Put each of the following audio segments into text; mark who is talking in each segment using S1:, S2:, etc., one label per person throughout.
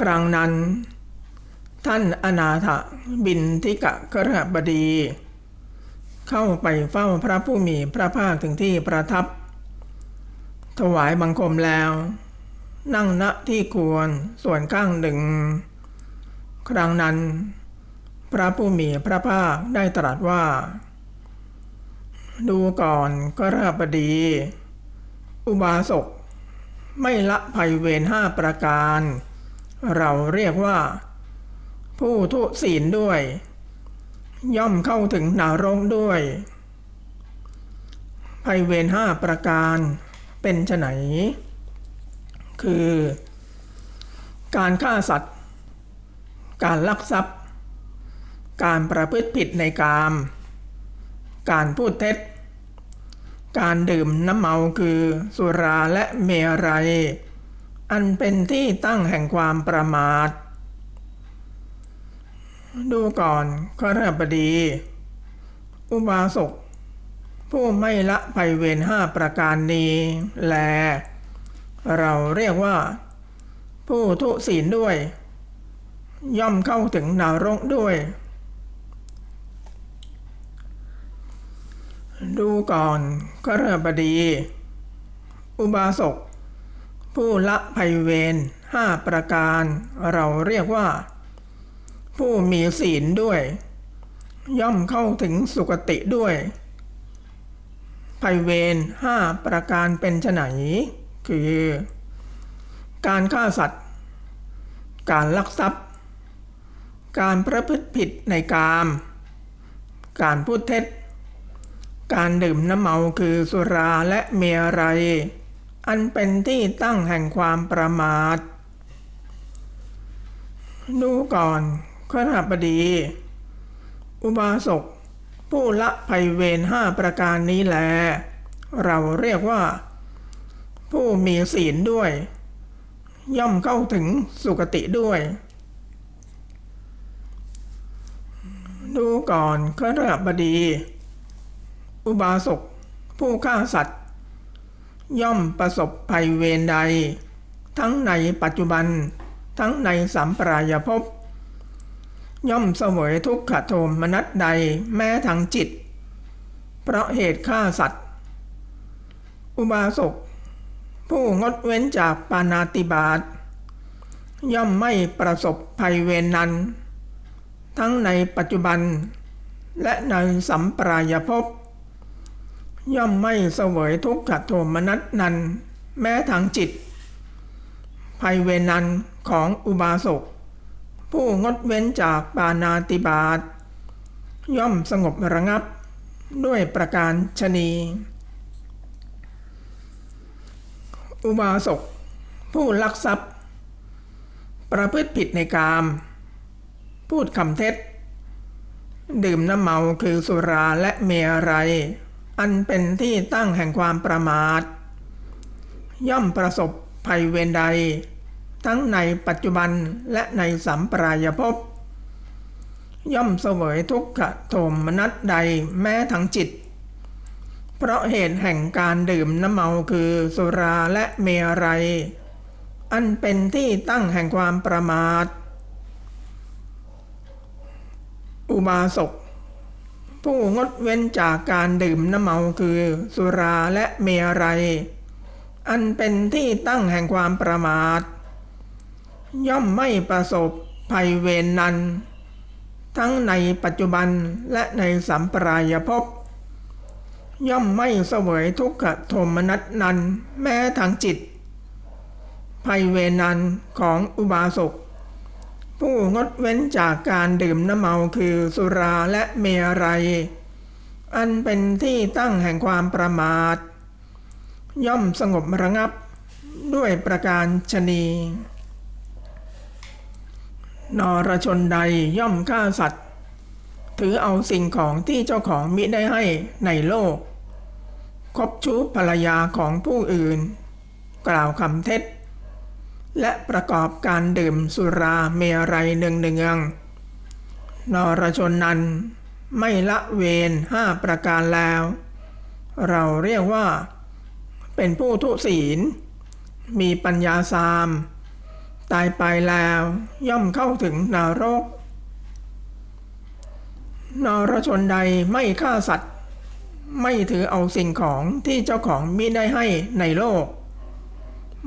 S1: ครั้งนั้น ท่านอนาถบินทิกะกระบดี เข้าไปเฝ้าพระผู้มีพระภาคถึงที่ประทับ ถวายบังคมแล้ว นั่งณที่ควรส่วนข้างหนึ่ง ครั้งนั้น พระผู้มีพระภาคได้ตรัสว่า ดูก่อนกระบดี อุบาสกไม่ละภัยเวรห้าประการ เราเรียกว่า ผู้ทุศีลด้วย ย่อมเข้าถึงนารกด้วยภัยเวรห้าประการเป็นไนคือ การฆ่าสัตว์ การลักทรัพย์ การประพฤติผิดในกาม การพูดเท็จ การดื่มน้ำเมาคือสุราและเมรัย อันเป็นที่ตั้งแห่งความประมาท ดูก่อนขรบดี อุบาสกผู้ไม่ละภัยเวรห้าประการนี้ แล เราเรียกว่า ผู้ทุศีลด้วย ย่อมเข้าถึงนารกด้วย ดูก่อนกรบดี อุบาสก ผู้ละภัยเวรห้าประการ เราเรียกว่า ผู้มีศีลด้วย ย่อมเข้าถึงสุคติด้วย ภัยเวรห้าประการเป็นไฉนคือ การฆ่าสัตว์ การลักทรัพย์ การประพฤติผิดในกาม การพูดเท็จ การดื่มน้ำเมาคือสุราและเมรัย อันเป็นที่ตั้งแห่งความประมาท ดูก่อนขรบดี อุบาสก ผู้ละภัยเวรห้าประการนี้แล เราเรียกว่า ผู้มีศีลด้วย ย่อมเข้าถึงสุคติด้วย ดูก่อนขรบดี อุบาสก ผู้ฆ่าสัตว์ ย่อมประสบภัยเวรใด ทั้งในปัจจุบัน ทั้งในสัมปรายภพย่อมเสวยทุกขโทมนัสใดแม้ทางจิต เพราะเหตุฆ่าสัตว์ อุบาสกผู้งดเว้นจากปานาติบาตย่อมไม่ประสบภัยเวรนั้น ทั้งในปัจจุบัน และในสัมปรายภพ ย่อมไม่เสวยทุกขโทมนัสนัน แม้ทางจิต ภัยเวนันของอุบาสก ผู้งดเว้นจากปานาติบาตย่อมสงบระงับด้วยประการชนี อุบาสก ผู้ลักทรัพย์ ประพฤติผิดในกาม พูดคำเท็จ ดื่มน้ำเมาคือสุราและเมรัย อันเป็นที่ตั้งแห่งความประมาท ย่อมประสบภัยเวรใด ทั้งในปัจจุบันและในสัมปรายภพย่อมเสวยทุกขโทมนัสใดแม้ทั้งจิต เพราะเหตุแห่งการดื่มน้ำเมาคือสุราและเมรัย อันเป็นที่ตั้งแห่งความประมาท อุบาสก ผู้งดเว้นจากการดื่มน้ำเมาคือ สุราและเมรัย อันเป็นที่ตั้งแห่งความประมาท ย่อมไม่ประสบภัยเวรนั้น ทั้งในปัจจุบันและในสัมปรายภพย่อมไม่เสวยทุกขโทมนัสนั้นแม้ทางจิต ภัยเวรนันของอุบาสก ผู้งดเว้นจากการดื่มน้ำเมาคือสุราและเมรัย อันเป็นที่ตั้งแห่งความประมาท ย่อมสงบระงับด้วยประการชนีนรชนใดย่อมฆ่าสัตว์ ถือเอาสิ่งของที่เจ้าของมิได้ให้ในโลก คบชู้ภรรยาของผู้อื่น กล่าวคำเท็จ และประกอบการดื่มสุราเมรัยเนืองเนืองๆนรชนนั้นไม่ละเวรห้าประการแล้ว เราเรียกว่า เป็นผู้ทุศีล มีปัญญาสาม ตายไปแล้วย่อมเข้าถึงนรก นรชนใดไม่ฆ่าสัตว์ ไม่ถือเอาสิ่งของที่เจ้าของมิได้ให้ในโลก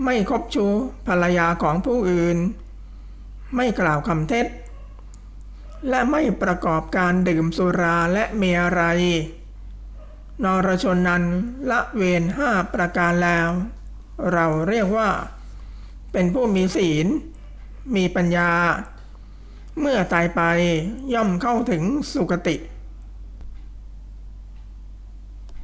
S1: ไม่คบชู้ภรรยาของผู้อื่น ไม่กล่าวคำเท็จ และไม่ประกอบการดื่มสุราและเมรัย นรชนนั้นละเวนห้าประการแล้ว เราเรียกว่า เป็นผู้มีศีล มีปัญญา เมื่อตายไปย่อมเข้าถึงสุคติ